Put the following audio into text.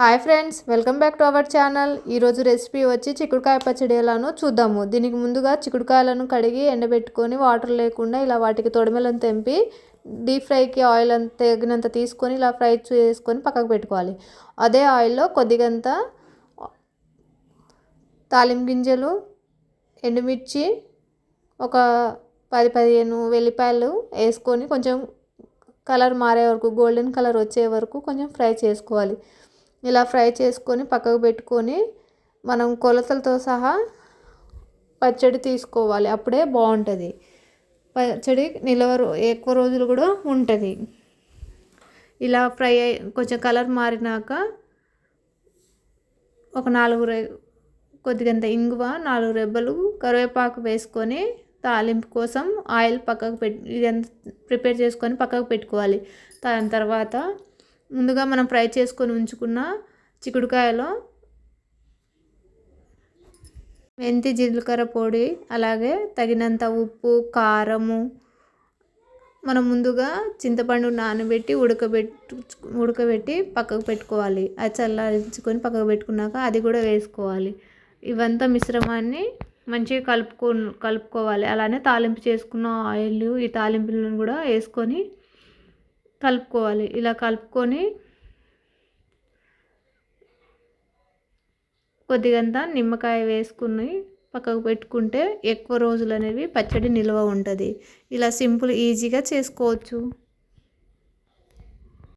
Hi friends welcome back to our channel. ఈరోజు recipe వచ్చి చిక్కుడుకాయ పచ్చడి ఎలానో చూద్దాము. దీనికి ముందుగా చిక్కుడుకాయలను కడిగి ఎండబెట్టుకొని వాటర్ లేకుండా ఇలా వాటికి తొడిమెలను తెంపి డీప్ ఫ్రైకి ఆయిల్ అంత తగినంత తీసుకొని ఇలా ఫ్రై చేసుకొని పక్కకు పెట్టుకోవాలి. అదే ఆయిల్లో కొద్దిగంత తాలిం గింజలు ఎండుమిర్చి ఒక పది పదిహేను వెల్లిపాయలు వేసుకొని కొంచెం కలర్ మారే వరకు గోల్డెన్ కలర్ వచ్చే వరకు కొంచెం ఫ్రై చేసుకోవాలి. ఇలా ఫ్రై చేసుకొని పక్కకు పెట్టుకొని మనం కొలతలతో సహా పచ్చడి తీసుకోవాలి. అప్పుడే బాగుంటుంది. పచ్చడి నిల్వ ఎక్కువ రోజులు కూడా ఉంటుంది. ఇలా ఫ్రై అయి కొంచెం కలర్ మారినాక ఒక నాలుగు రె కొద్దిగంత ఇంగువ నాలుగు రెబ్బలు కరివేపాకు వేసుకొని తాలింపు కోసం ఆయిల్ పక్కకు పెట్టి ఇదంతా ప్రిపేర్ చేసుకొని పక్కకు పెట్టుకోవాలి. దాని తర్వాత ముందుగా మనం ఫ్రై చేసుకొని ఉంచుకున్న చిక్కుడుకాయలో మెంతి జీలకర్ర పొడి అలాగే తగినంత ఉప్పు కారము మనం ముందుగా చింతపండు నానబెట్టి ఉడకబెట్టు ఉడకబెట్టి పక్కకు పెట్టుకోవాలి. అది చల్లారించుకొని పక్కకు పెట్టుకున్నాక అది కూడా వేసుకోవాలి. ఇవంతా మిశ్రమాన్ని మంచిగా కలుపుకో కలుపుకోవాలి. అలానే తాలింపు చేసుకున్న ఆయిల్ ఈ తాలింపులను కూడా వేసుకొని కలుపుకోవాలి. ఇలా కలుపుకొని కొద్దిగంత నిమ్మకాయ వేసుకుని పక్కకు పెట్టుకుంటే ఎక్కువ రోజులు అనేవి పచ్చడి నిల్వ ఉంటుంది. ఇలా సింపుల్ ఈజీగా చేసుకోవచ్చు.